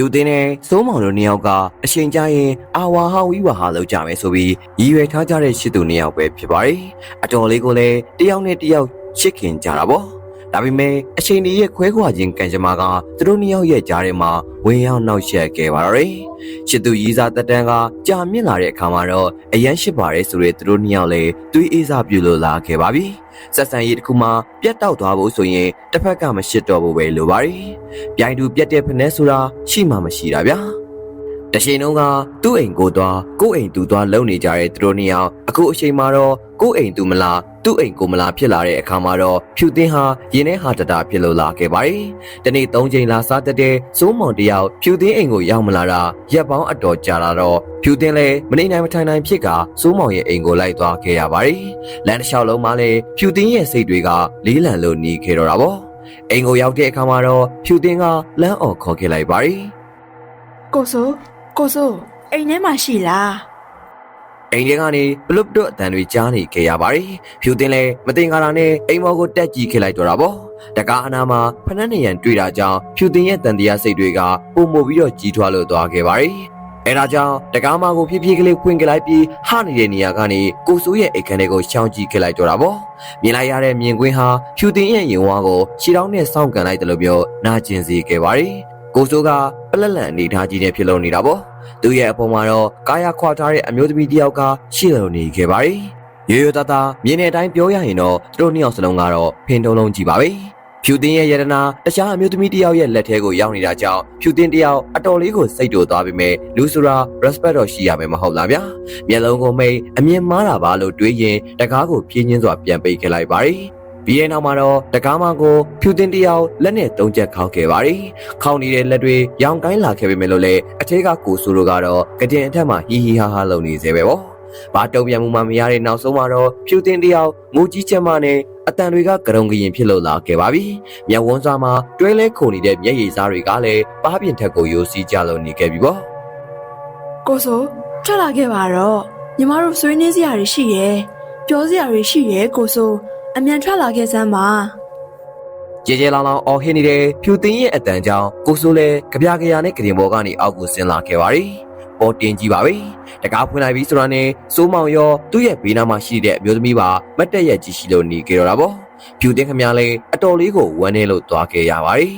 ဖြူတင်းနဲ့စိုးမောင်တို့နှစ်ယောက်ကအချိန်ကြာရင်အာဝါဟာဝီဝါဟာလောက်ကြမယ်ဆိုပြီးရည်ရွယ်ထားကြတဲ့ရှစ်သူနှစ်ယောက်ပဲဖြစ်ပါတယ်အတော်လေးကိုလည်းတယောက်နဲ့တယောက်ချစ်ခင်ကြတာပေါ့ ဒါပေမဲ့အချိန်ကြီးရဲ့ခွဲခွာခြင်းကံကြမ္မာကသူတို့နှစ်ယောက်ရဲ့ကြားထဲမှာဝင်ရောက်နှောက်ယှက်ခဲ့ပါတော့တယ်ရှစ်သူရီးစားတက်တန်းကကြာမြင့်လာတဲ့အခါမှာတော့အရန်ရှိပါတယ်ဆိုတဲ့သူတို့နှစ်ယောက်လည်းတွေးအေးစားပြုလို့လာခဲ့ပါပြီဆက်ဆံရေးတစ်ခုမှပြတ်တောက်သွားဖို့ဆိုရင်တစ်ဖက်ကမရှိတော့ဘူးပဲလိုပါတယ်ပြိုင်သူပြတ်တဲ့ဖက်နဲ့ဆိုတာရှိမှမရှိတာဗျာ တရှိန်လုံးကသူ့အိမ်ကိုသွားကိုယ့်အိမ်သူသွားလုံနေကြတဲ့သူတို့နှစ်ယောက်အခုအချိန်မှာတော့ကိုယ့်အိမ်သူမလားသူ့အိမ်ကိုမလားဖြစ်လာတဲ့အခါမှာတော့ဖြူသင်းဟာရင်ထဲဟာတတာဖြစ်လို့လာခဲ့ပါတယ်။ဒီနေ့၃ချိန်လာစားတက်တဲ့စိုးမောင်တယောက်ဖြူသင်းအိမ်ကိုရောက်မလာတာရက်ပေါင်းအတော်ကြာလာတော့ဖြူသင်းလည်းမနေနိုင်မထိုင်နိုင်ဖြစ်ကစိုးမောင်ရဲ့အိမ်ကိုလိုက်သွားခဲ့ရပါတယ်။လမ်းတစ်လျှောက်လုံးမှာလည်းဖြူသင်းရဲ့စိတ်တွေကလေးလံလို့နေခဲ့တော့တာပေါ့။အိမ်ကိုရောက်တဲ့အခါမှာတော့ဖြူသင်းကလမ်းအော်ခေါ်ခဲ့လိုက်ပါတယ်။ကိုဆို ကိုဆိုအိမ်ထဲမှာရှိလားအိမ်ထဲကနေဘလုတ်တော့အတန်တွေကြားနေခဲ့ရပါတယ်။ဖြူတင်လဲမတင်ကားတာနဲ့အိမ်မော်ကိုတက်ကြည့်ခဲ့လိုက်တော့တာပေါ့။တကားအနာမှာဖနက်နေရန်တွေ့တာကြောင့်ဖြူတင်ရဲ့တန်တရားစိတ်တွေကပုံမပြီးတော့ကြီးထွားလို့သွားခဲ့ပါတယ်။အဲဒါကြောင့်တကားမကိုဖြည်းဖြည်းကလေးဖွင့်ကြလိုက်ပြီးဟနေတဲ့နေရာကနေကိုစိုးရဲ့အိတ်ခမ်းတွေကိုရှောင်ကြည့်ခဲ့လိုက်တော့တာပေါ့။မြင်လိုက်ရတဲ့မြင်ကွင်းဟာဖြူတင်ရဲ့ရင်ဝါကိုခြေထောက်နဲ့စောင့်ကန်လိုက်တယ်လို့ပြောနာကျင်စေခဲ့ပါတယ်။ ကိုစိုးကပလက်လန်အနေထားကြီးနဲ့ဖြစ်လို့နေတာပေါ့။သူ့ရဲ့အပေါ်မှာတော့ကာယခွာထားတဲ့အမျိုးသမီးတစ်ယောက်ကရှိလို့နေခဲ့ပါတယ်။ရိုးရိုးသားသားမြင်တဲ့အတိုင်းပြောရရင်တော့သူတို့နှစ်ယောက်စလုံးကတော့ဖင်တုံးလုံးကြည့်ပါပဲ။ဖြူတင်းရဲ့ယတနာတခြားအမျိုးသမီးတစ်ယောက်ရဲ့လက်ထဲကိုရောက်နေတာကြောင့်ဖြူတင်းတစ်ယောက်အတော်လေးကိုစိတ်တူသွားပြီမဲ့လူဆိုတာ respect တော့ရှိရမယ်မဟုတ်လားဗျာ။မျက်လုံးကိုမိတ်အမြင်မားတာပါလို့တွေးရင်တကားကိုပြင်းချင်းစွာပြန်ပိတ်ခဲ့လိုက်ပါတယ်။ ပြီးတဲ့နောက်မှာတော့တကားမကိုဖြူတင်းတစ်ယောက်လက်နဲ့တုံးချက်ခောက်ခဲ့ပါတယ်။ခေါင်းနေတဲ့လက်တွေရောင်ကိုင်းလာခဲ့ပေမဲ့လို့လေအထက်ကကိုဆူတို့ကတော့ကတင်အထက်မှာဟီဟီဟာဟာလုပ်နေသေးပဲပေါ့။ဘာတုံ့ပြန်မှုမှမရတဲ့နောက်ဆုံးမှာတော့ဖြူတင်းတစ်ယောက်ငိုကြီးချက်မှနဲ့အတန်တွေကကရုံကရင်ဖြစ်လို့လာခဲ့ပါပြီ။မျက်ဝန်းစားမှာတွဲလဲခုန်နေတဲ့မျက်ရည်စားတွေကလည်းပါးပြင်ထက်ကိုယိုစီးကြလို့နေခဲ့ပြီပေါ့။ကိုဆိုထွက်လာခဲ့ပါတော့ညီမတို့ဆွေးနွေးစရာတွေရှိရဲ့ပြောစရာတွေရှိရဲ့ကိုဆို အမြန်ထွက်လာခဲ့စမ်းပါကြေကြေလောင်လောင်အော်ဟင်းနေတဲ့ဖြူသိန်းရဲ့အတန်ကြောင့်ကိုစိုးလဲကြပြကြရနဲ့ကရင်ဘော်ကနေအောက်ကိုဆင်းလာခဲ့ပါရီ။ပေါ်တင်ကြီးပါပဲ။တကားဖွင့်လိုက်ပြီးဆိုတာနဲ့စိုးမောင်ရောသူ့ရဲ့ဘေးနားမှာရှိတဲ့အမျိုးသမီးပါမတ်တက်ရဲ့ကြည့်ရှိလို့နေကြတော့တာပေါ့။ဖြူသိန်းခမရလဲအတော်လေးကိုဝမ်းနေလို့သွားခဲ့ရပါရီ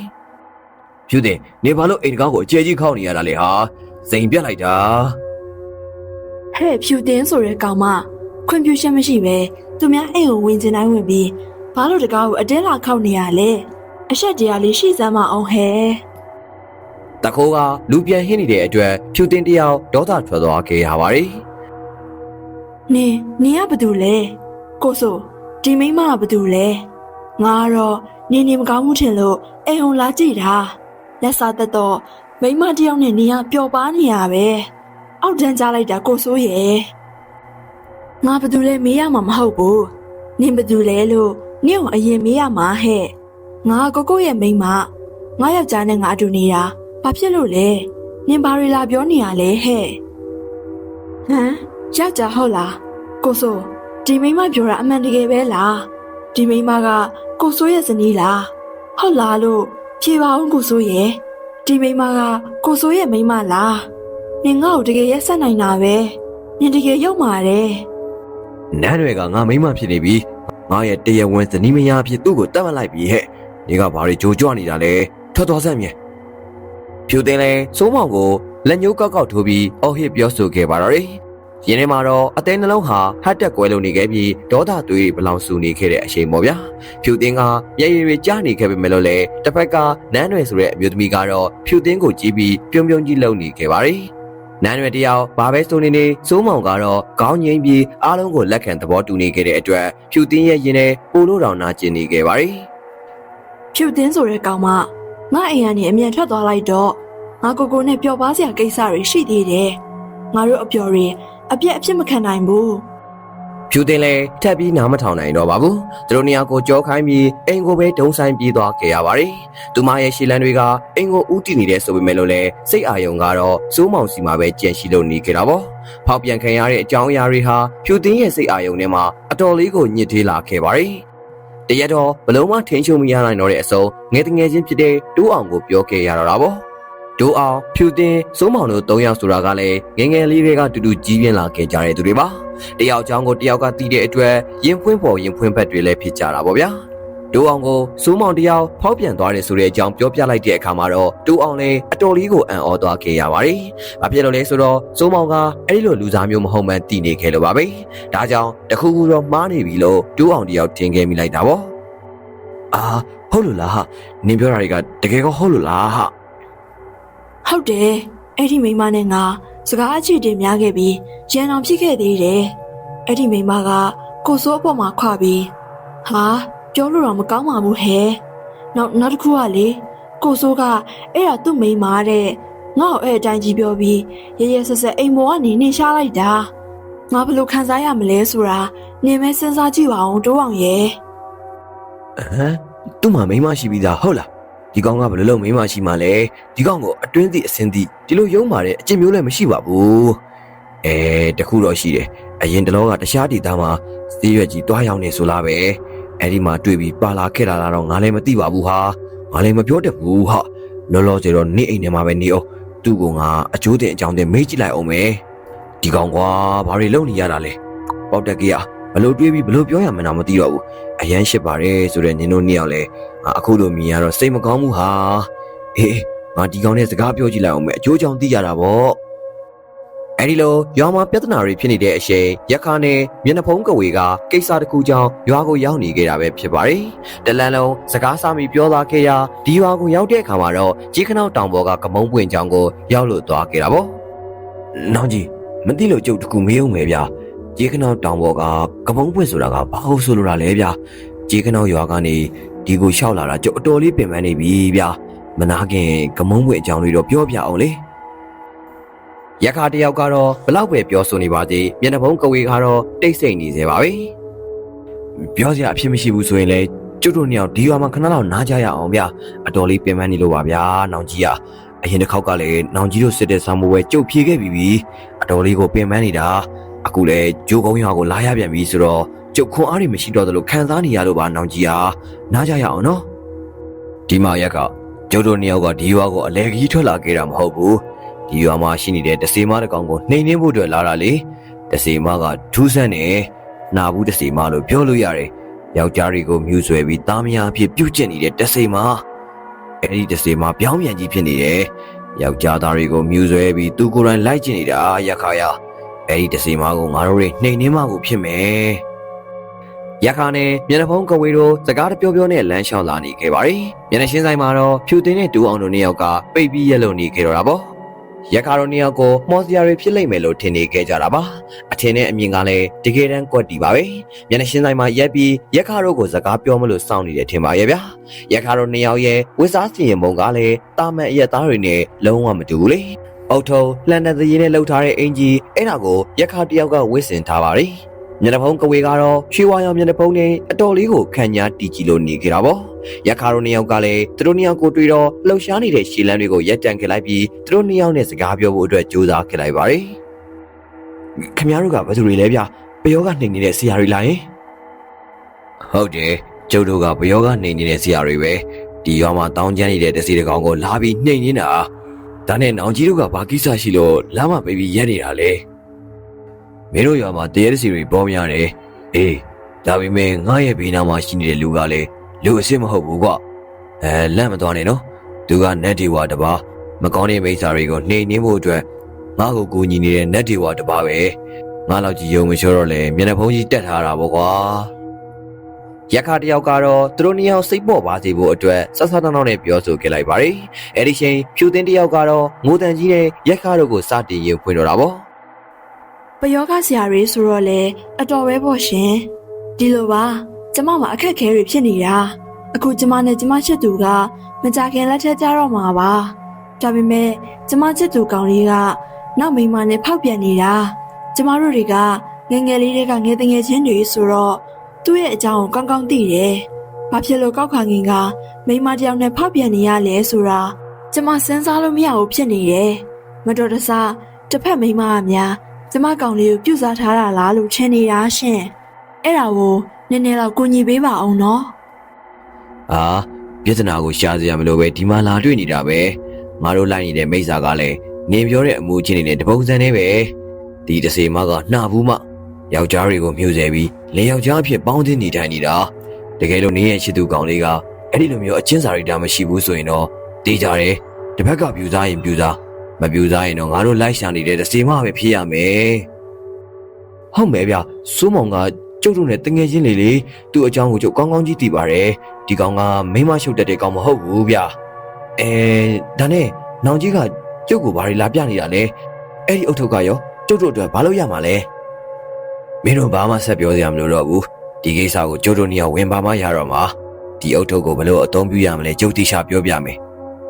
။ဖြူသိန်းနေဘာလို့အိမ်တကားကိုအကျဲကြီးခောက်နေရတာလဲဟာ။စိန်ပြက်လိုက်တာဟဲ့ဖြူတင်းဆိုတဲ့ကောင်မခွင့်ပြုချက်မရှိပဲ သူများအိမ်ကိုဝင်ကျင်တိုင်းဝင်ပြီးဘာလို့တကားကိုအတင်းလာခောက်နေရလဲအဆက်တရားလေးရှိစမ်းမအောင်ဟဲ့။တခိုးကလူပြန်ဟင်းနေတဲ့အတွက်ဖြူသိန်းတယောက်ဒေါသထွက်သွားခဲ့ရပါရီ။နင်နင်ကဘာတူလဲကိုဆိုဒီမိန်းမကဘာတူလဲငါကတော့နင်နေမကောင်းမှုထင်လို့အိမ်အောင်လာကြည့်တာလက်စားသက်တော့မိန်းမတစ်ယောက်နဲ့နင်ကပျော်ပါနေရပဲအောက်တန်းကြားလိုက်တာကိုဆိုရဲ့ ငါဘာတူလဲမေးရမှာမဟုတ်ဘူးနင်ဘာတူလဲလို့နင့်ကိုအရင်မေးရမှာဟဲ့ငါကိုကိုရဲ့မိန်းမငါယောက်ျားနဲ့ငါအတူနေတာဘာဖြစ်လို့လဲနင်ဘာတွေလာပြောနေရလဲဟဲ့ဟမ်ယောက်ျားဟုတ်လားကိုဆိုဒီမိန်းမပြောတာအမှန်တကယ်ပဲလားဒီမိန်းမကကိုဆိုရဲ့ဇနီးလားဟုတ်လားလို့ဖြေပါဦးကိုဆိုရဲ့ဒီမိန်းမကကိုဆိုရဲ့မိန်းမလားနင်ငါ့ကိုတကယ်ရက်ဆက်နိုင်တာပဲနင်တကယ်ရောက်มาတယ် နန်းတွေကငါမိမဖြစ်နေပြီငါရဲ့တရားဝင်ဇနီးမယားအဖြစ်သူ့ကိုတတ်မှတ်လိုက်ပြီဟဲ့နေကဘာတွေကြိုကြွနေတာလဲထွက်သွားစမ်းမြဲဖြူတင်လဲစိုးမောင်ကိုလက်ညှိုးကောက်ကောက်ထိုးပြီးအော်ဟစ်ပြောဆိုခဲ့ပါတော့တယ်ရင်းထဲမှာတော့အသေးနှလုံးဟာဟတ်တက်ကွဲလို့နေခဲ့ပြီးဒေါသသွေးဘလောင်ဆူနေခဲ့တဲ့အချိန်ပေါ့ဗျာဖြူတင်ကမျက်ရည်တွေကြားနေခဲ့ပေမဲ့လို့လေတစ်ဖက်ကနန်းရွယ်ဆိုတဲ့အမျိုးသမီးကတော့ဖြူတင်ကိုကြည့်ပြီးပြုံးပြုံးကြီးလုံနေခဲ့ပါတယ် နန်းရွယ်တယောက်ဘာပဲဆိုနေနေစိုးမောင်ကတော့ခေါင်းငိမ့်ပြီးအားလုံးကိုလက်ခံသဘောတူနေခဲ့တဲ့အတွက်ဖြူတင်းရဲ့ရင်ထဲပိုလို့တောင်နာကျင်နေခဲ့ပါတယ်ဖြူတင်းဆိုတဲ့ကောင်မငါအိမ်ကနေအမြန်ထွက်သွားလိုက်တော့ငါကိုကိုနဲ့ပျော်ပါစရာကိစ္စတွေရှိသေးတယ်ငါတို့အပျော်တွေအပြက်အဖြစ်မခံနိုင်ဘူး ဖြူတင်းလည်းထပ်ပြီးနားမထောင်နိုင်တော့ပါဘူးသူတို့နေရာကိုကြောခိုင်းပြီးအိမ်ကိုပဲဒုံဆိုင်ပြေးသွားခဲ့ရပါတယ်သူမရဲ့ရှီလန်တွေကအိမ်ကိုဥတီနေတဲ့ဆိုပေမဲ့လို့လည်းစိတ်အာယုံကတော့စိုးမောင်စီမှာပဲကြန့်ရှိလို့နေခဲ့တာပေါ့ဖောက်ပြန်ခံရတဲ့အကြောင်းအရာတွေဟာဖြူတင်းရဲ့စိတ်အာယုံထဲမှာအတော်လေးကိုညစ်သေးလာခဲ့ပါတယ်တရက်တော့ဘလုံးမထင်းချုံမရနိုင်တော့တဲ့အစုံငယ်တငယ်ချင်းဖြစ်တဲ့တိုးအောင်ကိုပြောခဲ့ရတော့တာပေါ့ ဒဒိုးအောင်ဖြူတင်စိုးမောင်တို့၃ယောက်ဆိုတာကလည်းငယ်ငယ်လေးတွေကတူတူကြီးပြင်းလာခဲ့ကြတဲ့သူတွေပါတယောက်ချောင်းကိုတယောက်ကတီးတဲ့အတွက်ရင်ဖွင့်ပေါ်ရင်ဖွင့်ဘက်တွေလည်းဖြစ်ကြတာပေါ့ဗျာဒိုးအောင်ကိုစိုးမောင်တယောက်ဖောက်ပြန်သွားတယ်ဆိုတဲ့အကြောင်းပြောပြလိုက်တဲ့အခါမှာတော့ဒိုးအောင်လည်းအတော်လေးကိုအံ့ဩသွားခဲ့ရပါတယ်။ဘာဖြစ်လို့လဲဆိုတော့စိုးမောင်ကအဲ့ဒီလိုလူစားမျိုးမဟုတ်မှန်းတည်နေခဲ့လို့ပါပဲ။ဒါကြောင့်တခုခုတော့မှားနေပြီလို့ဒိုးအောင်တယောက်ထင်ခဲ့မိလိုက်တာပေါ့။အာဟုတ်လို့လားဟာနင်ပြောတာတွေကတကယ်ကောဟုတ်လို့လားဟာ ဟုတ်တယ်အဲ့ဒီမိန်းမနဲ့ငါစကားအချစ်တင်များခဲ့ပြီးရန်အောင်ဖြစ်ခဲ့သေးတယ်အဲ့ဒီမိန်းမကကိုစိုးအပေါ်မှာခွာပြီးဟာပြောလို့တော့မကောင်းပါဘူးဟဲ့နောက်နောက်တစ်ခုကလေကိုစိုးကအဲ့ဒါသူ့မိန်းမတဲ့ငါ့ကိုအဲ့အတိုင်းကြီးပြောပြီးရရဆက်ဆက်အိမ်ပေါ်ကနေနေရှားလိုက်တာငါဘယ်လိုခံစားရမလဲဆိုတာနေမဲစဉ်းစားကြည့်ပါအောင်တိုးအောင်ရဲ့ဟမ်သူ့မှာမိန်းမရှိပြီးသားဟုတ်လား ဒီကောင်ကဘယ်လိုလုပ်မိန်းမရှိမှလဲဒီကောင်ကိုအတွင်းသည့်အစင်းသည့်ဒီလိုယုံမာတဲ့အကျင့်မျိုးလည်းမရှိပါဘူးအဲတခုတော့ရှိတယ်အရင်တလောကတခြားဒေသမှာစီးရွက်ကြီးတွားရောက်နေဆိုလားပဲအဲ့ဒီမှာတွေ့ပြီးပါလာခဲ့တာလားတော့ငါလည်းမသိပါဘူးဟာငါလည်းမပြောတတ်ဘူးဟာလောလောဆယ်တော့နေအိမ်ထဲမှာပဲနေအောင်သူ့ကငါအကျိုးတင်အကြောင်းတင်မေးကြည့်လိုက်အောင်မယ်ဒီကောင်ကွာဘာတွေလုပ်နေရတာလဲပေါက်တက်ကရ ဘလို့တွေးပြီးဘလို့ပြောရမှန်းတော့မသိတော့ဘူးအရန်ရှစ်ပါတယ်ဆိုတော့နင်တို့နှစ်ယောက်လဲငါအခုလိုမြင်ရတော့စိတ်မကောင်းဘူးဟာအေးငါဒီကောင်နဲ့စကားပြောကြည့်လိုက်အောင်မယ်အကျိုးကြောင့်သိရတာပေါ့အဲ့ဒီလိုရွာမှာပြဿနာတွေဖြစ်နေတဲ့အချိန်ရက်ခါနဲ့မျက်နှာဖုံးကဝေကကိစ္စတစ်ခုကြောင့်ရွာကိုရောက်နေခဲ့တာပဲဖြစ်ပါတယ်တလန်လုံးစကားစာမီပြောသားခဲ့ရာဒီရွာကိုရောက်တဲ့အခါမှာတော့ကြီးခနောက်တောင်ပေါ်ကကမုံပွင့်ကြောင်ကိုရောက်လို့သွားခဲ့တာပေါ့နောင်ကြီးမသိလို့ကြုတ်တကူမေးအောင်မယ် ဗျာကြေးခနောက်တောင်ပေါ်ကကမုံပွင့်ဆိုတာကဘာဟုတ်ဆိုလိုတာလဲဗျာကြေးခနောက်ရွာကနေဒီကိုလျှောက်လာတာကျုပ်အတော်လေးပင်ပန်းနေပြီဗျာမနာခင်ကမုံပွင့်အကြောင်းလေးတော့ပြောပြအောင်လေရခါတယောက်ကတော့ဘလောက်ပဲပြောဆိုနေပါသေးမျက်နှာဖုံးကဝေကတော့တိတ်ဆိတ်နေသေးပါပဲပြောစရာအဖြစ်မရှိဘူးဆိုရင်လေကျုပ်တို့နှစ်ယောက်ဒီရွာမှာခဏလောက်နားကြရအောင်ဗျာအတော်လေးပင်ပန်းနေလို့ပါဗျာနောင်ကြီးอ่ะအရင်တစ်ခေါက်ကလည်းနောင်ကြီးတို့စစ်တဲ့ဆောင်းမွေးကျုပ်ဖြေခဲ့ပြီးပြီအတော်လေးကိုပင်ပန်းနေတာ အခုလေဂျိုးကုန်းရွာကိုလာရပြန်ပြီဆိုတော့ကျုပ်ခွန်အားတွေမရှိတော့သလိုခံစားနေရလို့ပါနောင်ကြီးဟာနားကြရအောင်နော်ဒီမရက်ကကျုပ်တို့နှစ်ယောက်ကဒီရွာကိုအလဲကြီးထွက်လာခဲ့တာမဟုတ်ဘူးဒီရွာမှာရှိနေတဲ့တစေမတစ်ကောင်ကိုနှိမ်နှင်းဖို့အတွက်လာတာလေတစေမကထူးဆန်းနေနာဘူးတစေမလို့ပြောလို့ရတယ်ယောက်ျားတွေကိုမြူဆွဲပြီးသားမယားအဖြစ်ပြုတ်ကျင့်နေတဲ့တစေမအဲ့ဒီတစေမပြောင်းပြန်ကြီးဖြစ်နေတယ်ယောက်ျားသားတွေကိုမြူဆွဲပြီးသူကိုယ်တိုင်လိုက်ကျင့်နေတာရက်ခါရ အဲ့ဒီတစီမားကိုငါတို့တွေနှိမ်နှင်းမကိုဖြစ်မယ်။ရခါနဲ့မျက်နှာဖုံးကဝေတို့စကားတပြောပြောနဲ့လမ်းလျှောက်လာနေခဲ့ပါတယ်။မျက်နှာရှင်းဆိုင်မှာတော့ဖြူတင်းနဲ့တူအောင်တို့နှစ်ယောက်ကပိတ်ပြီးရက်လုံနေခဲ့တော့တာပေါ့။ရခါတို့နှစ်ယောက်ကိုမော်စရာတွေဖြစ်လိမ့်မယ်လို့ထင်နေခဲ့ကြတာပါ။အထင်နဲ့အမြင်ကလည်းတကယ်တမ်းကွက်တီပါပဲ။မျက်နှာရှင်းဆိုင်မှာရက်ပြီးရခါတို့ကိုစကားပြောမလို့စောင့်နေတယ်ထင်ပါရဲ့ဗျာ။ရခါတို့နှစ်ယောက်ရဲ့ဝစ်စားစီရင်ပုံကလည်းတာမန်အရက်သားတွေနဲ့လုံးဝမတူဘူးလေ။ အုတ်ထုံလှန်တဲ့သရေနဲ့လှုပ်ထားတဲ့အင်ကြီးအဲ့ဒါကိုရက်ခါတယောက်ကဝစ်စင်ထားပါတယ်။မျက်နှာဖုံးကဝေကတော့ရွှေဝါရောင်မျက်နှာဖုံးနဲ့အတော်လေးကိုခံညာတီကြည့်လို့နေကြတာပေါ့။ရက်ခါတို့နှစ်ယောက်ကလည်းသူတို့နှစ်ယောက်ကိုတွေ့တော့လှုပ်ရှားနေတဲ့ရှီလန်းတွေကိုရက်တန်ခဲ့လိုက်ပြီးသူတို့နှစ်ယောက်နဲ့စကားပြောဖို့အတွက်ကြိုးစားခဲ့လိုက်ပါတယ်။ခင်ဗျားတို့ကဘယ်သူတွေလဲဗျ။ပယောကနှိမ်နေတဲ့ဆရာတွေလားယင်။ဟုတ်တယ်ကျုပ်တို့ကပယောကနှိမ်နေတဲ့ဆရာတွေပဲ။ဒီရွာမှာတောင်းကျမ်းနေတဲ့တစီတကောင်ကိုလာပြီးနှိမ်နေတာ။ ဒါနဲ့နောင်ကြီးတို့ကဘာကိစ္စရှိလို့လမ်းမပေးပြီးရက်နေတာလဲမင်းတို့ရွာမှာတရေတစီတွေပေါ်များတယ်အေးဒါပေမဲ့ငါရဲ့ဘေးနားမှာရှိနေတဲ့လူကလည်းလူအစ်စ်မဟုတ်ဘူးကွအဲလန့်မသွားနဲ့နော်သူကနတ်ဒီဝါတပါမကောင်းတဲ့မိစ္ဆာတွေကိုနှိမ်နှင်းဖို့အတွက်ငါ့ကိုကူညီနေတဲ့နတ်ဒီဝါတပါပဲငါလောက်ကြီးယုံမလျှောတော့လေမျက်နှာဖုံးကြီးတက်ထားတာပေါ့ကွာ ရက်ခါတယောက်ကတော့သူတို့နှစ်ယောက်စိတ်ပေါ်ပါစေဖို့အတွက်ဆက်ဆက်တောင်းတောင်းနဲ့ပြောဆိုခဲ့လိုက်ပါတယ်။အဲဒီချိန်ဖြူတင်တယောက်ကတော့ငိုတန်ကြီးနဲ့ရက်ခါတို့ကိုစတင်ရင်ဖွင့်တော့တာပေါ့ပယောဂဆရာတွေဆိုတော့လေအတော်ပဲပေါ့ရှင်ဒီလိုပါကျမမှာအခက်ခဲတွေဖြစ်နေတာအခုကျမနဲ့ကျမချစ်သူကမကြခင်လက်ထက်ကြတော့မှာပါဒါပေမဲ့ကျမချစ်သူကောင်လေးကနောက်မိန်းမနဲ့ဖောက်ပြန်နေတာကျမတို့တွေကငယ်ငယ်လေးတွေကငယ်တငယ်ချင်းတွေဆိုတော့ သူ့ရဲ့အကြောင်းကိုကောင်းကောင်းသိတယ်ဘာဖြစ်လို့ကောက်ခါငင်ကမိန်းမတစ်ယောက်နဲ့ဖောက်ပြန်နေရလဲဆိုတာကျမစဉ်းစားလို့မရဘူးဖြစ်နေတယ်မတော်တဆတစ်ဖက်မိန်းမကများကျမကောင်လေးကိုပြုတ်စားထားတာလားလို့ထင်နေတာရှင်အဲ့ဒါကိုနည်းနည်းတော့ကူညီပေးပါအောင်နော်။အာပြဿနာကိုရှာစရာမလိုပဲဒီမှာလာတွေ့နေတာပဲငါတို့လိုက်နေတဲ့မိစ္ဆာကလည်းနင်ပြောတဲ့အမှုချင်းတွေနဲ့တပုံစံနဲ့ပဲဒီတစေမကနှာဘူးမ ယောက်ျားတွေကိုမြှုပ်ဆဲပြီးလင်ယောက်ျားအဖြစ်ပေါင်းသင်းနေထိုင်နေတာတကယ်လို့နင်းရဲ့ရှိသူကောင်လေးကအဲ့ဒီလိုမျိုးအချင်းစာရိတာမရှိဘူးဆိုရင်တော့တေးကြတယ်တစ်ဖက်ကပြူစားရင်ပြူစားမပြူစားရင်တော့ငါတို့လိုက်ရှာနေတဲ့တစေမပဲဖြစ်ရမယ်ဟုတ်မယ်ဗျစိုးမောင်ကကျုပ်တို့နဲ့တငယ်ချင်းလေးလေးသူ့အကြောင်းကိုကျုပ်ကောင်းကောင်းကြီးသိပါတယ်ဒီကောင်ကမိမရှုပ်တတ်တဲ့ကောင်မဟုတ်ဘူးဗျအဲဒါနဲ့နောင်ကြီးကကျုပ်ကိုဘာတွေလာပြနေတာလဲအဲ့ဒီအုတ်ထုပ်ကရောကျုပ်တို့အတွက်ဘာလို့ရမှာလဲ မင်းတို့ဘာမှဆက်ပြောစရာမလိုတော့ဘူးဒီကိစ္စကိုကျုပ်တို့နှစ်ယောက်ဝင်ပါမှရတော့မှာဒီအုတ်ထုပ်ကိုဘယ်လိုအသုံးပြုရမလဲကျုပ်တိချပြောပြမယ်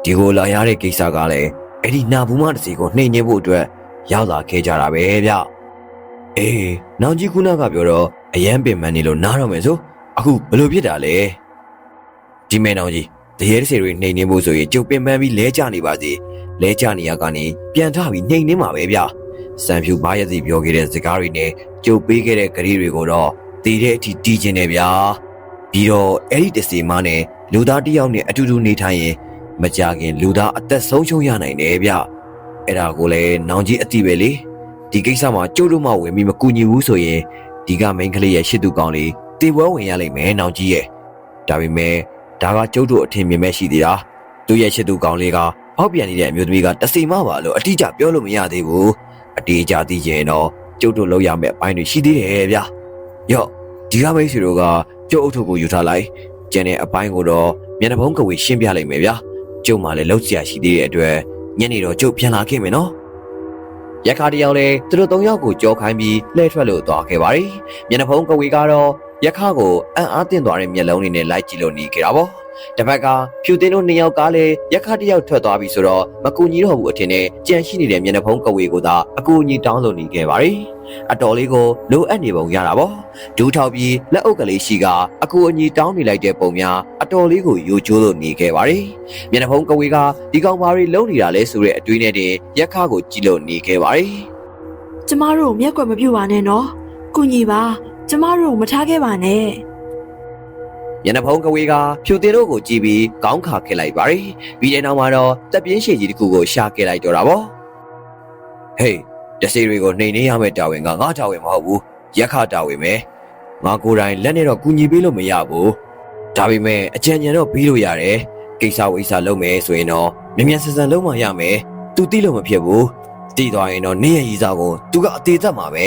ဒီကိုလာရတဲ့ကိစ္စကလည်းအဲ့ဒီနာဘူးမတစ်စီကိုနှိမ်ညင်းဖို့အတွက်ရောက်လာခဲ့ကြတာပဲဗျအေးနောင်ကြီးခုနကပြောတော့အရန်ပင်မနေလို့နားတော့မယ်ဆိုအခုဘယ်လိုဖြစ်တာလဲဒီမဲနောင်ကြီးတရေတစေတွေနှိမ်နှင်းဖို့ဆိုရင်ကျုပ်ပင်ပန်းပြီးလဲကျနေပါစေလဲကျနေရကနေပြန်ထပြီးနှိမ်နှင်းမှာပဲဗျ စံဖြူဘာရစီပြောခဲ့တဲ့စကားတွေနဲ့ကျုပ်ပေးခဲ့တဲ့ကလေးတွေကိုတော့တည်တဲ့အထိတီးခြင်းနဲ့ဗျာပြီးတော့အဲ့ဒီတစေမနဲ့လူသားတစ်ယောက်နဲ့အတူတူနေထိုင်ရင်မကြခင်လူသားအသက်ဆုံးရှုံးရနိုင်တယ်ဗျအဲ့ဒါကိုလည်းနောင်ကြီးအတိပဲလေဒီကိစ္စမှာကျုပ်တို့မှဝင်ပြီးမကူညီဘူးဆိုရင်ဒီကမိန်းကလေးရဲ့ရှစ်သူကောင်လေးတေပွဲဝင်ရလိမ့်မယ်နောင်ကြီးရဲ့ဒါပေမဲ့ဒါကကျုပ်တို့အထင်မြင်မဲ့ရှိသေးတာသူ့ရဲ့ရှစ်သူကောင်လေးကအောက်ပြန်နေတဲ့အမျိုးသမီးကတစီမပါလို့အတိအကျပြောလို့မရသေးဘူး အတေးကြသိရင်တော့ကျုပ်တို့လောက်ရမယ့်အပိုင်းတွေရှိသေးတယ်ဗျရော့ဒီကမိတ်ဆွေတို့ကကျုပ်အုပ်ထုပ်ကိုယူထားလိုက်ကျန်တဲ့အပိုင်းကိုတော့မျက်နှာဖုံးကဝေရှင်းပြလိုက်မယ်ဗျာကျုပ်မှလည်းလောက်စရာရှိသေးတဲ့အတွက်ညနေတော့ကျုပ်ပြန်လာခဲ့မယ်နော်ရက်ခါတယောက်လဲသူတို့သုံးယောက်ကိုကြောခိုင်းပြီးလှည့်ထွက်လို့သွားခဲ့ပါရီမျက်နှာဖုံးကဝေကတော့ရက်ခါကိုအံ့အားသင့်သွားတဲ့မျက်လုံးတွေနဲ့လိုက်ကြည့်လို့နေခဲ့တာပေါ့ တစ်ဖက်ကဖြူတင်းတို့နှစ်ယောက်ကလည်းရက်ခါတယောက်ထွက်သွားပြီဆိုတော့မကူညီတော့ဘူးအထင်နဲ့ကြံရှိနေတဲ့မျက်နှာဖုံးကဝေကိုသာအကူအညီတောင်းလို့နေခဲ့ပါရီအတော်လေးကိုလိုအပ်နေပုံရတာပေါ့ဒူးထောက်ပြီးလက်အုပ်ကလေးရှိကအကူအညီတောင်းနေလိုက်တဲ့ပုံများအတော်လေးကိုယိုကျိုးလို့နေခဲ့ပါရီမျက်နှာဖုံးကဝေကဒီကောင်ဘာတွေလုံးနေတာလဲဆိုတဲ့အတွေးနဲ့တင်ရက်ခါကိုကြည့်လို့နေခဲ့ပါရီကျမတို့ကိုမျက်ကွယ်မပြုတ်ပါနဲ့နော်။ကုညီပါ ကျမတို့ကိုမထားခဲ့ပါနဲ့ မျက်နှာဖုံးကဝေးကဖြူတင်တို့ကိုကြည့်ပြီးကောင်းခါခဲ့လိုက်ပါရီပြီးတဲ့နောက်မှာတော့တက်ပြင်းရှည်ကြီးတစ်ခုကိုရှာခဲ့လိုက်တော့တာပေါ့ဟေးတစီတွေကိုနှိမ်နေရမယ့်တာဝန်ကငါတာဝန်မဟုတ်ဘူးရက်ခတာဝန်ပဲငါကိုယ်တိုင်လက်နဲ့တော့ကူညီပေးလို့မရဘူးဒါပေမဲ့အကြံဉာဏ်တော့ပြီးလို့ရတယ်ကိစ္စဝိစ္စလုပ်မယ်ဆိုရင်တော့မြန်မြန်ဆန်ဆန်လုပ်မှရမယ်သူသိလို့မဖြစ်ဘူးသိသွားရင်တော့နေ့ရက်ရီစားကိုသူကအသေးသက်မှာပဲ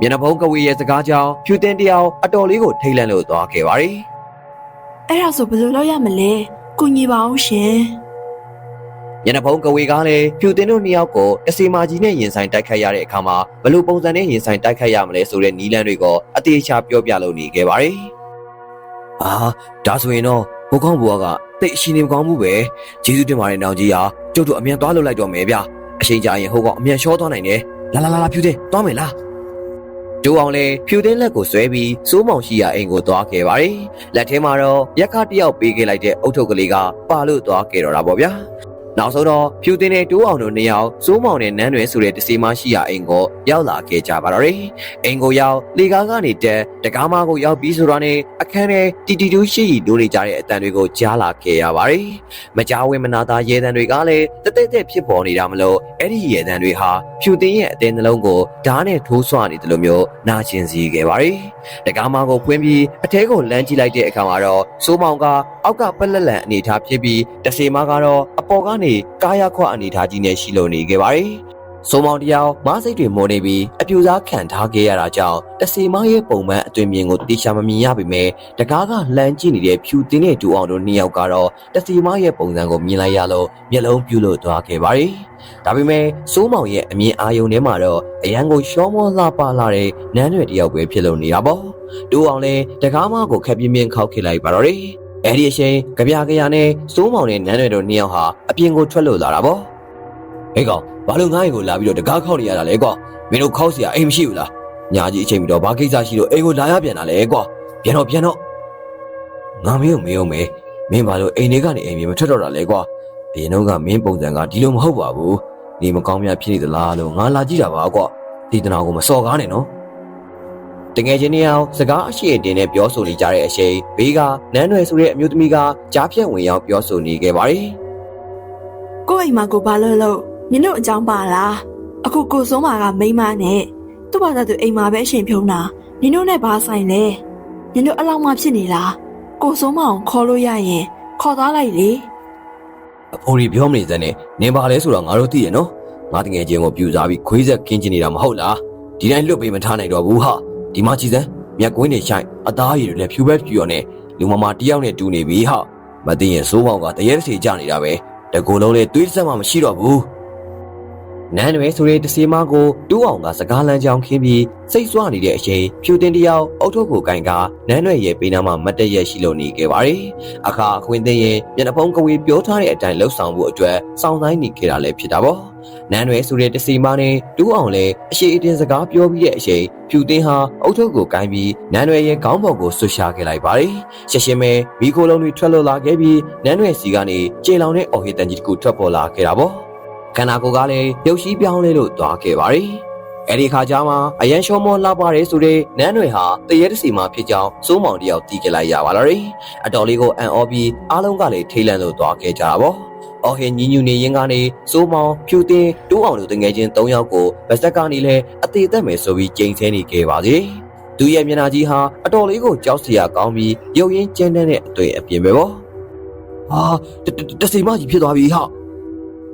မျက်နှာဖုံးကဝေးရဲ့စကားကြောင့်ဖြူတင်တယောက်အတော်လေးကိုထိတ်လန့်လို့သွားခဲ့ပါရီ။အဲ့ဒါဆိုဘယ်လိုလုပ်ရမလဲ။ကုညီပါအောင်ရှင်ညနေဖုံးကဝေကားလည်းဖြူတင်တို့နှစ်ယောက်ကိုတစီမာကြီးနဲ့ရင်ဆိုင်တိုက်ခိုက်ရတဲ့အခါမှာဘယ်လိုပုံစံနဲ့ရင်ဆိုင်တိုက်ခိုက်ရမလဲဆိုတဲ့နီးလန်းတွေကိုအသေးချာပြောပြလုပ်နေခဲ့ပါတယ်။အာဒါဆိုရင်တော့ဘိုးကောင်းဘွားကတိတ်အရှိနေမကောင်းဘူးပဲ။ကျေးဇူးတင်ပါတယ်နောင်ကြီးဟာကျုပ်တို့အမြန်သွားလုပ်လိုက်တော့မယ်ဗျ။အချိန်ကြာရင်ဟိုကောင်အမြန်ရှောသွားနိုင်တယ်။လာလာလာလာဖြူတင်သွားမယ်လား။ ဒိုးအောင်လေဖြူတင်းလက်ကိုဆွဲပြီးစိုးမောင်ရှိရာအိမ်ကိုသွားခဲ့ပါတယ်။လက်ထဲမှာတော့ရက်ခတယောက်ပေးခဲ့လိုက်တဲ့အုတ်ထုပ်ကလေးကပါလို့သွားခဲ့တော့တာပေါ့ဗျာ။ နောက်ဆုံးတော့ဖြူတင်တဲ့တိုးအောင်တို့နှစ်ယောက်စိုးမောင်နဲ့နန်းတွင်ဆိုတဲ့တစီမရှိရာအိမ်ကိုရောက်လာခဲ့ကြပါတော့တယ်။အိမ်ကိုရောက်လေကားကနေတက်တကားမကိုရောက်ပြီးဆိုတော့နဲ့အခန်းထဲတီတီတူးရှိရီတို့နေကြတဲ့အတန်တွေကိုကြားလာခဲ့ရပါတယ်။မကြားဝင်မနာသားရဲတန်တွေကလည်းတက်တက်တက်ဖြစ်ပေါ်နေတာမလို့အဲ့ဒီရဲတန်တွေဟာဖြူတင်ရဲ့အသေးနှလုံးကိုဓာတ်နဲ့ထိုးဆွနေတယ်လို့မျိုးနာကျင်စေခဲ့ပါတယ်။တကားမကိုဖွင့်ပြီးအထဲကိုလမ်းကြည့်လိုက်တဲ့အခါမှာတော့စိုးမောင်ကအောက်ကပက်လက်လန်အနေထားဖြစ်ပြီးတစီမကတော့အပေါ်ကနေကားရခွအနေထားကြီးနဲ့ရှိလို့နေခဲ့ပါတယ်။စိုးမောင်တယောက်မစိတ်တွေမောနေပြီးအပြူစားခံထားခဲ့ရတာကြောင့်တစီမရဲ့ပုံမှန်အသွင်မြင်ကိုတေချာမမြင်ရပေမဲ့တကားကလှမ်းကြည့်နေတဲ့ဖြူတင်းတဲ့ဒူအောင်တို့နှစ်ယောက်ကတော့တစီမရဲ့ပုံစံကိုမြင်လိုက်ရလို့မျက်လုံးပြူလို့သွားခဲ့ပါတယ်။ဒါပေမဲ့စိုးမောင်ရဲ့အမြင်အာရုံထဲမှာတော့အရန်ကိုရှောမောလှပလာတဲ့နန်းရွယ်တယောက်ပဲဖြစ်လို့နေတာပေါ့။ဒူအောင်လည်းတကားမကိုခက်ပြင်းပြင်းခောက်ခဲ့လိုက်ပါတော့တယ်။ အဲ့ဒီအချိန်ကြပြကြရနဲ့စိုးမောင်နဲ့နန်းရွယ်တို့နှစ်ယောက်ဟာအပြင်ကိုထွက်လို့လာတာပေါ့ဟေးကောင်ဘာလို့ငါ့အိမ်ကိုလာပြီးတော့တကားခောက်နေရတာလဲကွာမင်းတို့ခောက်เสียအိမ်မရှိဘူးလားညာကြီးအချိန်ပြီးတော့ဘာကိစ္စရှိလို့အိမ်ကိုလာရပြန်တာလဲကွာပြန်တော့ပြန်တော့ငါမင်းကိုမေးအောင်မေးမင်းဘာလို့အိမ်တွေကနေအိမ်မြေမထွက်တော့တာလဲကွာအရင်တော့ကမင်းပုံစံကဒီလိုမဟုတ်ပါဘူးနေမကောင်းများဖြစ်နေသလားလို့ငါလာကြည့်တာပါကွာဒီတနာကိုမစော်ကားနဲ့နော် တငယ်ချင်းတယောက်စကားအရှိအတင်နဲ့ပြောဆိုနေကြတဲ့အချိန်ဘေးကနန်းရွယ်ဆိုတဲ့အမျိုးသမီးကကြားဖြတ်ဝင်ရောက်ပြောဆိုနေခဲ့ပါတယ်။ကိုယ့်အိမ်မှာကိုဘာလို့လို့နင်တို့အကြောင်းပါလားအခုကိုစုံးမာကမိန်းမနဲ့သူ့ဘာသာသူအိမ်မှာပဲအရှင်ဖြုံးတာနင်တို့နဲ့ဘာဆိုင်လဲနင်တို့အလောက်မှဖြစ်နေလားကိုစုံးမအောင်ခေါ်လို့ရရင်ခေါ်သွားလိုက်လေအဖိုးကြီးပြောမနေစမ်းနဲ့နင်ပါလဲဆိုတော့ငါတို့သိရနော်ငါတငယ်ချင်းကိုပြူစားပြီးခွေးဆက်ခင်းချင်နေတာမဟုတ်လားဒီတိုင်းလွတ်ပေးမထားနိုင်တော့ဘူးဟာ ဒီမှာကြည်စမ်းမြက်ကွင်းနေဆိုင်အသားရည်တွေလည်းဖြူပဲဖြူရောနဲ့လူမမာတယောက်နဲ့တူနေပြီဟာမသိရင်စိုးပေါင်းကတရေတစီကြနေတာပဲတကူလုံးလေးတွေးစက်မှမရှိတော့ဘူး နန်းရွယ်ဆိုတဲ့တစီမကိုတူးအောင်ကစကားလမ်းကြောင်းခင်းပြီးစိတ်ဆွနေတဲ့အချိန်ဖြူတင်တယောက်အုတ်ထုတ်ကိုကင်ကနန်းရွယ်ရဲ့ဘေးနားမှာမတ်တရက်ရှိလို့နေခဲ့ပါတယ်။အခါအခွင့်သိရင်မျက်နှာဖုံးကဝေပြောထားတဲ့အတိုင်းလှုပ်ဆောင်ဖို့အတွက်စောင့်ဆိုင်နေခဲ့တာလည်းဖြစ်တာပေါ့။နန်းရွယ်ဆိုတဲ့တစီမနဲ့တူးအောင်လည်းအရှိအတင်စကားပြောပြီးတဲ့အချိန်ဖြူတင်ဟာအုတ်ထုတ်ကိုကင်ပြီးနန်းရွယ်ရဲ့ခေါင်းပေါ်ကိုဆွရှာခဲ့လိုက်ပါတယ်။ရှက်ရှင်းပဲမိခိုလုံးတွေထွက်လို့လာခဲ့ပြီးနန်းရွယ်စီကနေကျေလောင်တဲ့အော်ဟစ်တန်ကြီးတစ်ခုထွက်ပေါ်လာခဲ့တာပေါ့။ ခန္ဓာကိုယ်ကလည်းရုပ်ရှိပြောင်းလဲလို့သွားခဲ့ပါတယ်။အဲဒီခါကျမှအရန်ရှောမောလှပါတယ်ဆိုတဲ့နန်းတွေဟာတရေတစီမှာဖြစ်ကြောင်းစိုးမောင်တယောက်တီးခဲ့လိုက်ရပါလား။အတော်လေးကိုအံ့ဩပြီးအားလုံးကလည်းထိတ်လန့်လို့သွားခဲ့ကြတာပေါ့။အော်ဟင်ညီညူနေရင်ကနေစိုးမောင်ဖြူတင်တူးအောင်တို့တငယ်ချင်း၃ယောက်ကိုဗစက်ကနေလည်းအသေးသက်မယ်ဆိုပြီးကြိမ်ဆဲနေခဲ့ပါသေး။သူရဲ့မျက်နှာကြီးဟာအတော်လေးကိုကြောက်စရာကောင်းပြီးရုပ်ရင်းကျန်းတဲ့အတွေ့အပြင်ပဲပေါ့။ဟာတတတစီမကြီးဖြစ်သွားပြီဟာ။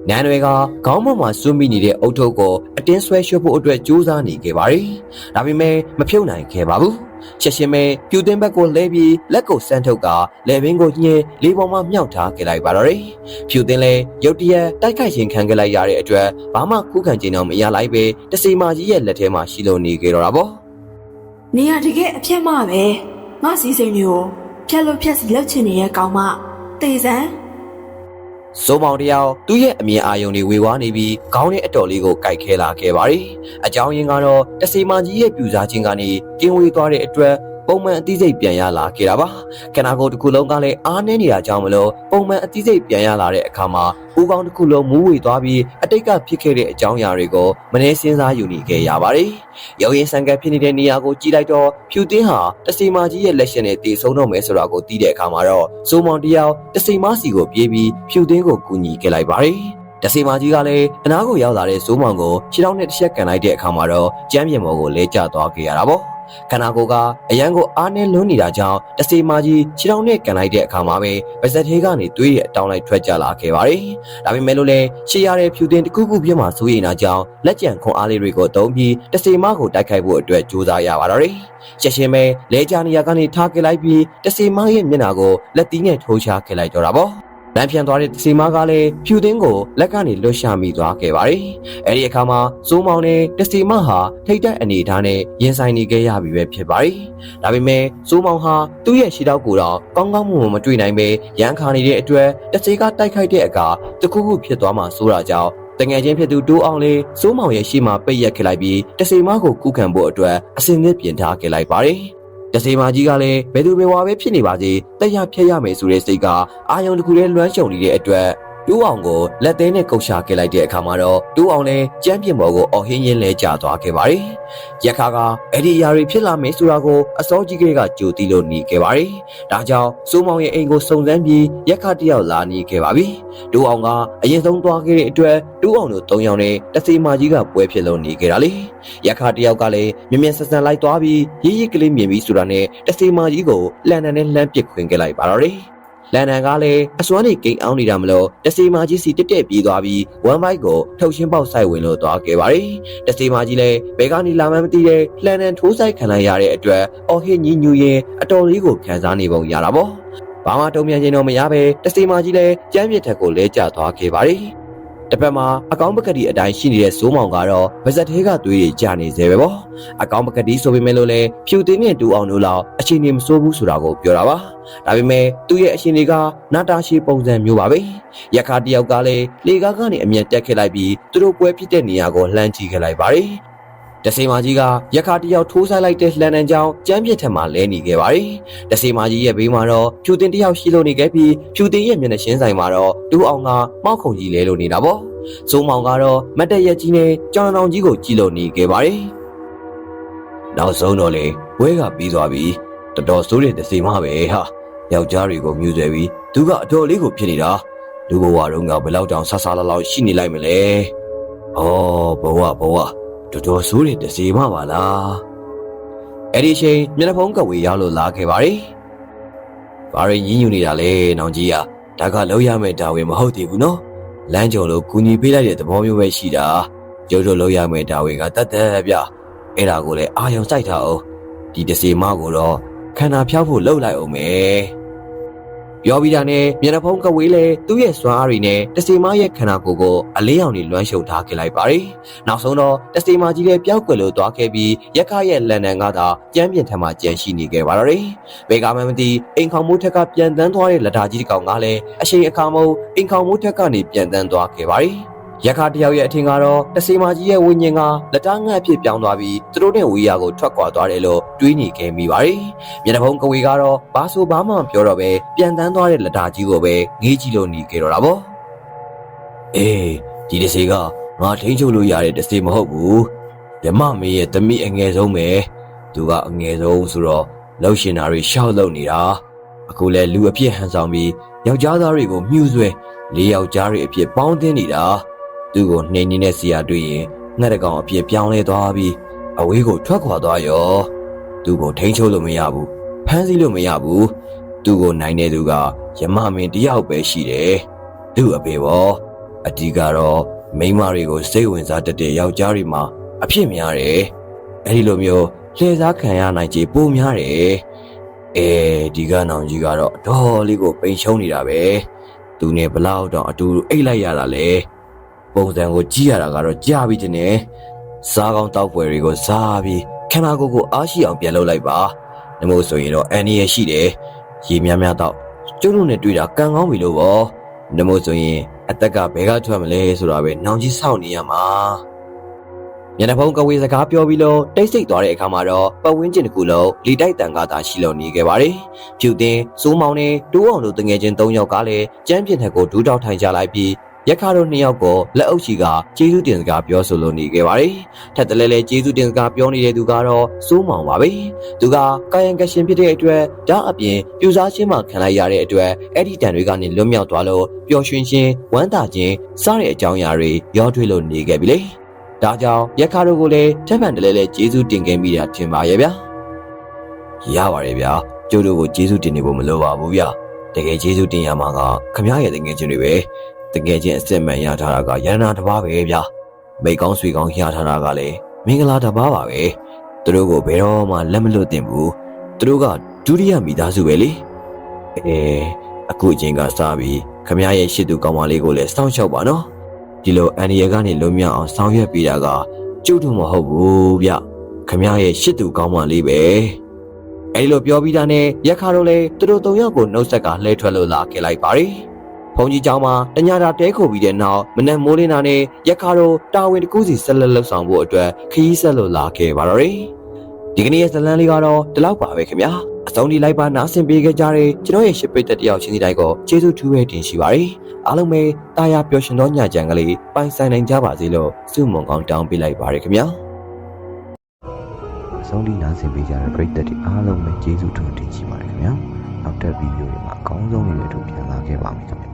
နန်းတွေကခေါင်းပေါ်မှာစွန့်မိနေတဲ့အုတ်ထုပ်ကိုအတင်းဆွဲရှုပ်ဖို့အတွက်ကြိုးစားနေခဲ့ပါတယ်။ဒါပေမဲ့မဖြုတ်နိုင်ခဲ့ပါဘူး။ချက်ရှင်ပဲပြူတင်ဘက်ကိုလဲပြီးလက်ကိုစမ်းထုတ်ကလေဘင်းကိုညှင်းလေးပေါ်မှာမြှောက်ထားခဲ့လိုက်ပါတော့တယ်။ဖြူတင်လည်းရုတ်တရက်တိုက်ခိုက်ရင်ခံခဲ့လိုက်ရတဲ့အတွက်ဘာမှခုခံချင်တော့မရလိုက်ပဲတစီမာကြီးရဲ့လက်ထဲမှာရှိလို့နေခဲ့တော့တာပေါ့။နေရတကယ်အပြက်မပဲငါစီစိန်တွေကိုဖြက်လို့ဖြက်စီလောက်ချင်နေတဲ့ကောင်မတေစံ စိုးမောင်တယောက်သူ့ရဲ့အမြင်အာရုံတွေဝေဝါးနေပြီးခေါင်းနဲ့အတော်လေးကိုကြိုက်ခဲလာခဲ့ပါတယ်။အကြောင်းရင်းကတော့တစီမာကြီးရဲ့ပြူစားခြင်းကနေကင်းဝေးသွားတဲ့အတွက် ပုံမှန်အသိစိတ်ပြန်ရလာခဲ့တာပါ။ခန္ဓာကိုယ်တစ်ခုလုံးကလည်းအားနည်းနေတာကြောင့်မလို့ပုံမှန်အသိစိတ်ပြန်ရလာတဲ့အခါမှာဦးခေါင်းတစ်ခုလုံးမူးဝေသွားပြီးအတိတ်ကဖြစ်ခဲ့တဲ့အကြောင်းအရာတွေကိုမနှဲစဉ်းစားယူနေခဲ့ရပါတယ်။ရုပ်ရင်းဆန်ကပ်ဖြစ်နေတဲ့နေရာကိုကြည့်လိုက်တော့ဖြူတင်းဟာတစီမာကြီးရဲ့လက်ရှင်နဲ့တည်ဆုံးတော့မယ်ဆိုတာကိုသိတဲ့အခါမှာတော့စိုးမောင်တယောက်တစီမာစီကိုပြေးပြီးဖြူတင်းကိုကူညီခဲ့လိုက်ပါတယ်။တစီမာကြီးကလည်းအနားကိုရောက်လာတဲ့စိုးမောင်ကိုခြေထောက်နဲ့တစ်ချက်ကန်လိုက်တဲ့အခါမှာတော့ကျမ်းပြင်ပေါ်ကိုလဲကျသွားခဲ့ရတာပေါ့။ ခန္ဓာကိုယ်ကအရန်ကိုအားနဲ့လွန်းနေတာကြောင့်တစီမာကြီးခြေထောက်နဲ့ကန်လိုက်တဲ့အခါမှာပဲပါဇက်သေးကနေသွေးရဲ့အတောင်းလိုက်ထွက်ကြလာခဲ့ပါတယ်။ဒါပေမဲ့လို့လည်းရှေ့ရတဲ့ဖြူတင်တစ်ခုခုပြမှာစိုးရိမ်တာကြောင့်လက်ကျန်ခွန်အားလေးတွေကိုတုံးပြီးတစီမာကိုတိုက်ခိုက်ဖို့အတွက်ကြိုးစားရပါတော့တယ်။ရှက်ရှင်းပဲလဲကြနေရကနေထားခဲ့လိုက်ပြီးတစီမာရဲ့မျက်နှာကိုလက်သီးနဲ့ထိုးချခဲ့လိုက်တော့တာပေါ့။ လမ်းပြန်သွားတဲ့စီမားကလည်းဖြူသင်းကိုလက်ကနေလွတ်ရှာမိသွားခဲ့ပါတယ်။အဲဒီအခါမှာစိုးမောင်နဲ့တစီမားဟာထိတ်တက်အနေထားနဲ့ရင်ဆိုင်နေခဲ့ရပြီပဲဖြစ်ပါတယ်။ဒါပေမဲ့စိုးမောင်ဟာသူ့ရဲ့ရှီတောက်ကိုတော့ကောင်းကောင်းမွန်မွန်မတွေ့နိုင်ပဲရန်ခါနေတဲ့အတွက်တစီကတိုက်ခိုက်တဲ့အခါတခုခုဖြစ်သွားမှစိုးတာကြောင့်တငယ်ချင်းဖြစ်သူတိုးအောင်လေးစိုးမောင်ရဲ့ရှေ့မှာပိတ်ရက်ခဲ့လိုက်ပြီးတစီမားကိုကူးခံဖို့အတွက်အစင်သစ်ပြင်ထားခဲ့လိုက်ပါတယ်။ တစေမာကြီးကလည်းဘယ်သူဘယ်ဝါပဲဖြစ်နေပါစေတက်ရဖြတ်ရမယ်ဆိုတဲ့စိတ်ကအာယုံတစ်ခုတည်းလွမ်းရှုံနေတဲ့အတွက် တူးအောင်ကိုလက်သေးနဲ့ကုတ်ရှာခဲ့လိုက်တဲ့အခါမှာတော့တူးအောင်လည်းကြမ်းပြင်ပေါ်ကိုအော်ဟင်းရင်းလဲကျသွားခဲ့ပါတယ်။ရက်ခါကအဲ့ဒီအရာတွေဖြစ်လာမယ်ဆိုတာကိုအစောကြီးကလေးကကြိုတီးလို့နေခဲ့ပါတယ်။ဒါကြောင့်စိုးမောင်ရဲ့အိမ်ကိုစုံစမ်းပြီးရက်ခါတယောက်လာနေခဲ့ပါပြီ။တူးအောင်ကအရင်ဆုံးသွားခဲ့တဲ့အတွက်တူးအောင်တို့၃ယောက်နဲ့တစေမာကြီးကပွဲဖြစ်လို့နေခဲ့တာလေ။ရက်ခါတယောက်ကလည်းမြင်မြင်ဆန်ဆန်လိုက်သွားပြီးရည်ရည်ကလေးမြင်ပြီးဆိုတာနဲ့တစေမာကြီးကိုလှန်တန်နဲ့လှမ်းပစ်ခွင်ခဲ့လိုက်ပါတော့တယ်။ လန်ဒန်ကလည်းအစွမ်းနေကိန်းအောင်နေတာမလို့တစီမာကြီးစီတက်တက်ပြေးသွားပြီးဝမ်ဘိုက်ကိုထုတ်ရှင်းပေါက်ဆိုင်ဝင်လို့သွားခဲ့ပါတယ်။တစီမာကြီးလည်းဘယ်ကနေလာမှန်းမသိတဲ့လန်ဒန်ထိုးဆိုင်ခံလိုက်ရတဲ့အတွက်အော်ဟစ်ညီညူရင်အတော်လေးကိုခံစားနေပုံရတာပေါ့။ဘာမှတုံ့ပြန်ခြင်းတော့မရပဲတစီမာကြီးလည်းကြမ်းပြစ်ထက်ကိုလဲကျသွားခဲ့ပါတယ်။ တစ်ဖက်မှာအကောင်းပကတိအတိုင်းရှိနေတဲ့ဇိုးမောင်ကတော့ဗဇက်သေးကသွေးတွေကျနေသေးပဲပေါ့အကောင်းပကတိဆိုပေမဲ့လို့လည်းဖြူတင်းနဲ့တူအောင်လို့လောက်အချိန်နေမစိုးဘူးဆိုတာကိုပြောတာပါဒါပေမဲ့သူ့ရဲ့အရှင်တွေကနာတာရှိပုံစံမျိုးပါပဲရခါတယောက်ကလည်းလေကားကနေအမျက်တက်ခဲ့လိုက်ပြီးသူတို့ပွဲဖြစ်တဲ့နေရာကိုလှမ်းကြည့်ခဲ့လိုက်ပါတယ် တဆေမာကြီးကရခါတယောက်ထိုးဆိုင်လိုက်တဲ့လှန်တန်းကြောင်ကြမ်းပြစ်ထက်မှလဲနေခဲ့ပါတယ်။တဆေမာကြီးရဲ့ဘေးမှာတော့ဖြူတင်တယောက်ရှိလို့နေခဲ့ပြီးဖြူတင်ရဲ့မျက်နှာရှင်းဆိုင်မှာတော့တူအောင်ကမောက်ခုံကြီးလဲလို့နေတာပေါ့။ဇုံမောင်ကတော့မတ်တက်ရက်ကြီးနဲ့ကြောင်တောင်ကြီးကိုကြည့်လို့နေခဲ့ပါတယ်။နောက်ဆုံးတော့လေဝဲကပြီးသွားပြီ။တော်တော်ဆိုးတဲ့တဆေမာပဲဟာ။ယောက်ျားတွေကိုမြူဆွဲပြီးသူကအတော်လေးကိုဖြစ်နေတာလူဘဝတုန်းကဘယ်လောက်တောင်ဆဆလာလောက်ရှိနေလိုက်မလဲ။အော်ဘဝဘဝ တော်တော်ဆိုးတဲ့တစီမပါလား။အဲ့ဒီအချိန်မျက်နှာဖုံးကဝေရောက်လို့လာခဲ့ပါ रे ။ဘာရင်ညင်းညူနေတာလဲနောင်ကြီးอ่ะဒါကလောက်ရမယ့်တာဝန်မဟုတ်သေးဘူးနော်။လမ်းကြုံလို့ကူညီပေးလိုက်တဲ့သဘောမျိုးပဲရှိတာ။ကျုပ်တို့လောက်ရမယ့်တာဝန်ကတတ်တဲ့ဗျ။အဲ့ဒါကိုလည်းအာယုံစိုက်ထားအောင်ဒီတစီမကိုတော့ခန္ဓာဖျောက်ဖို့လှုပ်လိုက်အောင်မယ်။ ပြောပြီးတာနဲ့မျက်နှာဖုံးကဝေးလဲသူ့ရဲ့စွမ်းအားတွေနဲ့တစီမရဲ့ခန္ဓာကိုယ်ကိုအလေးအောင်နေလွှမ်းရှုပ်ထားခဲ့လိုက်ပါရီနောက်ဆုံးတော့တစီမကြီးလည်းပျောက်ကွယ်လို့သွားခဲ့ပြီးရက်ခရဲ့လန်နန်ကသာကြမ်းပြင်ထက်မှကြံရှိနေခဲ့ပါတော့တယ်ဘေကမန်မတီအိမ်ခေါင်မိုးထက်ကပြန်တန်းသွားတဲ့လက်ဓာကြီးတစ်ကောင်ကလည်းအချိန်အခါမဟုတ်အိမ်ခေါင်မိုးထက်ကနေပြန်တန်းသွားခဲ့ပါရီ ရက်ခတယောက်ရဲ့အထင်ကတော့တစီမကြီးရဲ့ဝိညာဉ်ကလက်တားငှက်အဖြစ်ပြောင်းသွားပြီးသူတို့နဲ့ဝီယာကိုထွက်ခွာသွားတယ်လို့တွေးနေခဲ့မိပါရီမျက်နှာဖုံးကဝေကတော့ဘာဆိုဘာမှမပြောတော့ပဲပြန်တန်းသွားတဲ့လက်တာကြီးကိုပဲငေးကြည့်လို့နေခဲ့တော့တာပေါ့အေးဒီတစ်စေကငါထိန်းချုပ်လို့ရတဲ့တစ်စေမဟုတ်ဘူးဓမ္မမေရဲ့တမိအငယ်ဆုံးပဲသူကအငယ်ဆုံးဆိုတော့လှုပ်ရှင်တာတွေရှောက်လုပ်နေတာအခုလဲလူအဖြစ်ဟန်ဆောင်ပြီးယောက်ျားသားတွေကိုမြှူးဆွဲလေးယောက်ျားတွေအဖြစ်ပေါင်းတင်နေတာ သူ့ကိုနှိမ်နေတဲ့စီယာတွေ့ရင်ငှက်တကောင်အဖြစ်ပြောင်းလဲသွားပြီးအဝေးကိုထွက်ခွာသွားရောသူ့ကိုထိန်းချုပ်လို့မရဘူးဖမ်းဆီးလို့မရဘူးသူ့ကိုနိုင်တဲ့သူကယမမင်းတယောက်ပဲရှိတယ်သူ့အပေပေါ်အတီးကတော့မိန်းမတွေကိုစိတ်ဝင်စားတတ်တဲ့ယောက်ျားတွေမှာအဖြစ်များတယ်အဲဒီလိုမျိုးလှည့်စားခံရနိုင်ခြေပိုများတယ်အဲဒီကနောင်ကြီးကတော့အတော်လေးကိုပိန်ရှုံးနေတာပဲသူနဲ့ဘလောက်တော့အတူတူအိတ်လိုက်ရတာလေ ပုံစံကိုကြည့်ရတာကတော့ကြားပြီးတဲ့နဲ့စားကောင်းတောက်ပွဲတွေကိုစားပြီးခန္ဓာကိုယ်ကိုအားရှိအောင်ပြန်လုပ်လိုက်ပါ။နမို့ဆိုရင်တော့အန်နီရရှိတယ်။ရေများများတော့ကျုပ်တို့နဲ့တွေ့တာကံကောင်းပြီလို့ပေါ့။နမို့ဆိုရင်အသက်ကဘယ်ကထွက်မလဲဆိုတာပဲနောင်ကြီးစောင့်နေရမှာ။မျက်နှာဖုံးကဝေစကားပြောပြီးလို့တိတ်ဆိတ်သွားတဲ့အခါမှာတော့ပတ်ဝန်းကျင်တစ်ခုလုံးလီတိုက်တန်ကသာရှိလို့နေခဲ့ပါတယ်။ဖြူတင်စိုးမောင်နဲ့တိုးအောင်တို့တငယ်ချင်း၃ယောက်ကလည်းကျမ်းပြင်ထက်ကိုဒူးတောက်ထိုင်ကြလိုက်ပြီး ရက်ခါတို့နှစ်ယောက်ကိုလက်အုပ်ချီကကျေးဇူးတင်စကားပြောဆိုလို့နေခဲ့ပါတယ်။ထက်တလဲလဲကျေးဇူးတင်စကားပြောနေတဲ့သူကတော့စိုးမောင်ပါပဲ။သူကကာယံကရှင်ဖြစ်တဲ့အတွက်ဒါအပြင်ပြူစားချင်းမှခံလိုက်ရတဲ့အတွက်အဲ့ဒီတန်တွေကနေလွတ်မြောက်သွားလို့ပျော်ရွှင်ခြင်းဝမ်းသာခြင်းစတဲ့အကြောင်းအရာတွေရောထွေးလို့နေခဲ့ပြီလေ။ဒါကြောင့်ရက်ခါတို့ကိုလည်းထက်ပန်တလဲလဲကျေးဇူးတင်ခဲ့မိတာထင်ပါရဲ့ဗျာ။ရပါတယ်ဗျာ။ကျိုးတို့ကိုကျေးဇူးတင်နေဖို့မလိုပါဘူးဗျာ။တကယ်ကျေးဇူးတင်ရမှာကခမရရဲ့တကယ်ချင်းတွေပဲ။ တကယ်ချင်းအစ်စ်မှန်ရထားတာကရန်နာတစ်ပါးပဲဗျာ။မိတ်ကောင်းဆွေကောင်းရထားတာကလည်းမင်္ဂလာတစ်ပါးပါပဲ။သူတို့ကိုဘယ်တော့မှလက်မလွတ်တင်ဘူး။သူတို့ကဒုတိယမိသားစုပဲလေ။အဲအခုအချိန်ကစပြီးခမရရဲ့ရှစ်သူကောင်းမလေးကိုလည်းစောင့်ရှောက်ပါနော်။ဒီလိုအန်ဒီရကနေလုံးမြောက်အောင်ဆောင်ရွက်ပေးတာကကျုပ်တို့မဟုတ်ဘူးဗျ။ခမရရဲ့ရှစ်သူကောင်းမလေးပဲ။အဲဒီလိုပြောပြီးတာနဲ့ရက်ခါတော့လေသူတို့သုံးယောက်ကိုနှုတ်ဆက်ကလှဲထွက်လို့လာခဲ့လိုက်ပါ रे ။ ဘုံကြီးကျောင်းမှာတညတာတဲခိုပြီးတဲ့နောက်မနက်မိုးလင်းတာနဲ့ရက်ခါတော့တာဝန်တစ်ခုစီဆက်လက်လှုပ်ဆောင်ဖို့အတွက်ခရီးဆက်လို့လာခဲ့ပါတော့တယ်။ဒီကနေ့ရဲ့ဇလန်းလေးကတော့ဒီလောက်ပါပဲခင်ဗျာ။အဆုံးထိလိုက်ပါနားဆင်ပေးခဲ့ကြတဲ့ကျွန်တော်ရဲ့ရှစ်ပိတ်သက်တယောက်ချင်းစီတိုင်းကိုကျေးဇူးထူးပဲတင်ရှိပါရစေ။အားလုံးပဲတာယာပျော်ရွှင်သောညချမ်းကလေးပိုင်ဆိုင်နိုင်ကြပါစေလို့ဆုမွန်ကောင်းတောင်းပေးလိုက်ပါရခင်ဗျာ။အဆုံးထိနားဆင်ပေးကြတဲ့ပရိသတ်တွေအားလုံးပဲကျေးဇူးထူးတင်ရှိပါရခင်ဗျာ။နောက်ထပ်ဗီဒီယိုတွေမှာအကောင်းဆုံးတွေလည်းထုတ်ပြန်လာခဲ့ပါမယ်ခင်ဗျာ။